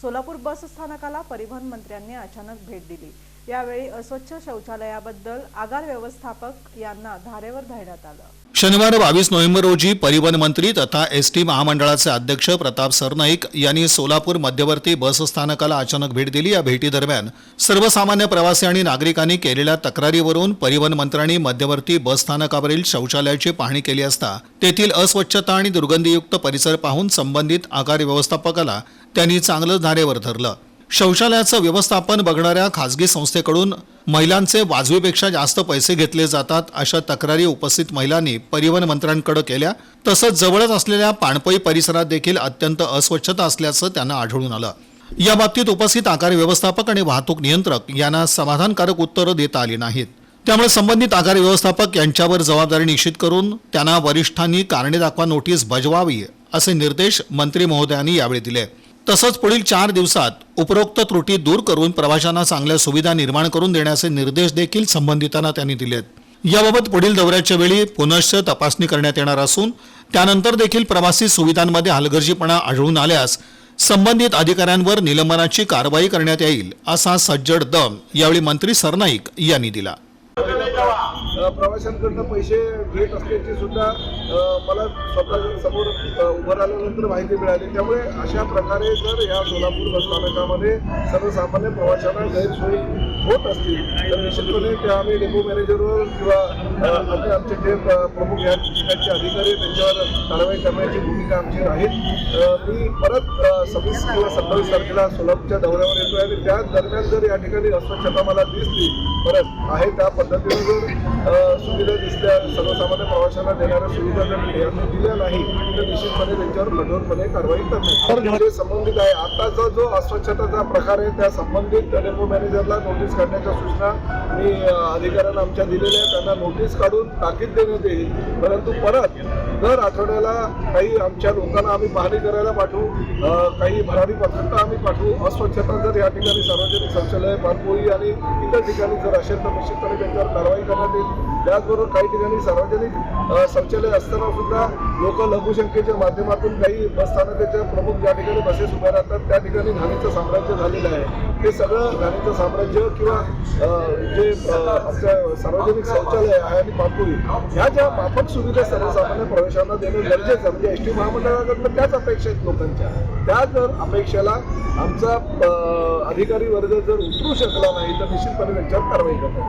सोलापूर बस स्थानकाला परिवहन मंत्र्यांनी अचानक भेट दिली. यावेळी अस्वच्छ शौचालयाबद्दल आगार व्यवस्थापक यांना धारेवर धरण्यात आलं. शनिवार बावीस नोव्हेंबर रोजी परिवहन मंत्री तथा एस टी महामंडळाचे अध्यक्ष प्रताप सरनाईक यांनी सोलापूर मध्यवर्ती बस स्थानकाला अचानक भेट दिली. या भेटीदरम्यान सर्वसामान्य प्रवासी आणि नागरिकांनी केलेल्या तक्रारीवरून परिवहन मंत्र्यांनी मध्यवर्ती बस स्थानकावरील शौचालयाची पाहणी केली असता तेथील अस्वच्छता आणि दुर्गंधीयुक्त परिसर पाहून संबंधित आगार व्यवस्थापकाला त्यांनी चांगलं धारेवर धरलं. शौचालयाचं व्यवस्थापन बघणाऱ्या खासगी संस्थेकडून महिलांचे वाजवीपेक्षा जास्त पैसे घेतले जातात अशा तक्रारी उपस्थित महिलांनी परिवहन मंत्र्यांकडे केल्या. तसंच जवळच असलेल्या पाणपई परिसरात देखील अत्यंत अस्वच्छता असल्याचं त्यांना आढळून आलं. या बाबतीत उपस्थित आकार व्यवस्थापक आणि वाहतूक नियंत्रक यांना समाधानकारक उत्तरं देता आली नाहीत. त्यामुळे संबंधित आगार व्यवस्थापक यांच्यावर जबाबदारी निश्चित करून त्यांना वरिष्ठांनी कारणे दाखवा नोटीस बजवावी असे निर्देश मंत्री महोदयांनी यावेळी दिले. तसंच पुढील चार दिवसात उपरोक्त त्रुटी दूर करून प्रवाशांना चांगल्या सुविधा निर्माण करून देण्याचे निर्देश देखील संबंधितांना त्यांनी दिलेत. याबाबत पुढील दौऱ्याच्या वेळी पुनश्च तपासणी करण्यात येणार असून त्यानंतर देखील प्रवासी सुविधांमध्ये हलगर्जीपणा आढळून आल्यास संबंधित अधिकाऱ्यांवर निलंबनाची कारवाई करण्यात येईल असा सज्जड दम यावेळी मंत्री सरनाईक यांनी दिला. प्रवाशांकडनं पैसे घेत असल्याची सुद्धा मला स्वतः समोर उभं राहिल्यानंतर माहिती मिळाली. त्यामुळे अशा प्रकारे जर या सोलापूर बस स्थानकामध्ये सर्वसामान्य प्रवाशांना गैरसोयी होत असतील तर निश्चितपणे त्या आम्ही डेपो मॅनेजरवर किंवा अ, अन्य आमचे जे प्रमुख या ठिकाणचे अधिकारी त्यांच्यावर कारवाई करण्याची भूमिका आमची राहील. मी परत सव्वीस किंवा सत्तावीस तारखेला सोलापूरच्या दौऱ्यावर येतोय आणि त्या दरम्यान जर या ठिकाणी अस्वच्छता मला दिसली परत आहे त्या पद्धतीने जर सुविधा दिसल्या सर्वसामान्य प्रवाशांना देणाऱ्या सुविधा जर यांनी दिल्या त्यांच्यावर कठोरपणे कारवाई संबंधित आहे. आताचा जो अस्वच्छतेचा प्रकार आहे त्या संबंधित रेल्वे मॅनेजरला नोटीस काढण्याच्या सूचना मी अधिकाऱ्यांना आमच्या दिलेल्या आहेत. त्यांना नोटीस काढून ताकीद देण्यात येईल. परंतु परत दर आठवड्याला काही आमच्या लोकांना आम्ही पाहणी करायला पाठवू. काही भरारी पत्रकं आम्ही पाठवू. अस्वच्छता जर या ठिकाणी सार्वजनिक शौचालय पाणपोळी आणि इतर ठिकाणी जर असेल तर निश्चितपणे त्यांच्यावर कारवाई करण्यात येईल. त्याचबरोबर काही ठिकाणी सार्वजनिक शौचालय असताना सुद्धा लोक लघुशंकेच्या माध्यमातून काही बसस्थानकाच्या प्रमुख ज्या ठिकाणी बसेस उभ्या राहतात त्या ठिकाणी घाणीचं साम्राज्य झालेलं आहे. ते सगळं घाणीचं साम्राज्य किंवा जे अ, सार्वजनिक शौचालय आहे आणि पापुरी ह्या ज्या माफक सुविधा सर्वसामान्य प्रवेशांना देणं गरजेचं म्हणजे एस टी महामंडळाकडनं त्याच अपेक्षा आहेत लोकांच्या. त्या जर अपेक्षेला आमचा अधिकारी वर्ग जर उतरू शकला नाही तर निश्चितपणे त्यांच्यावर कारवाई करतात.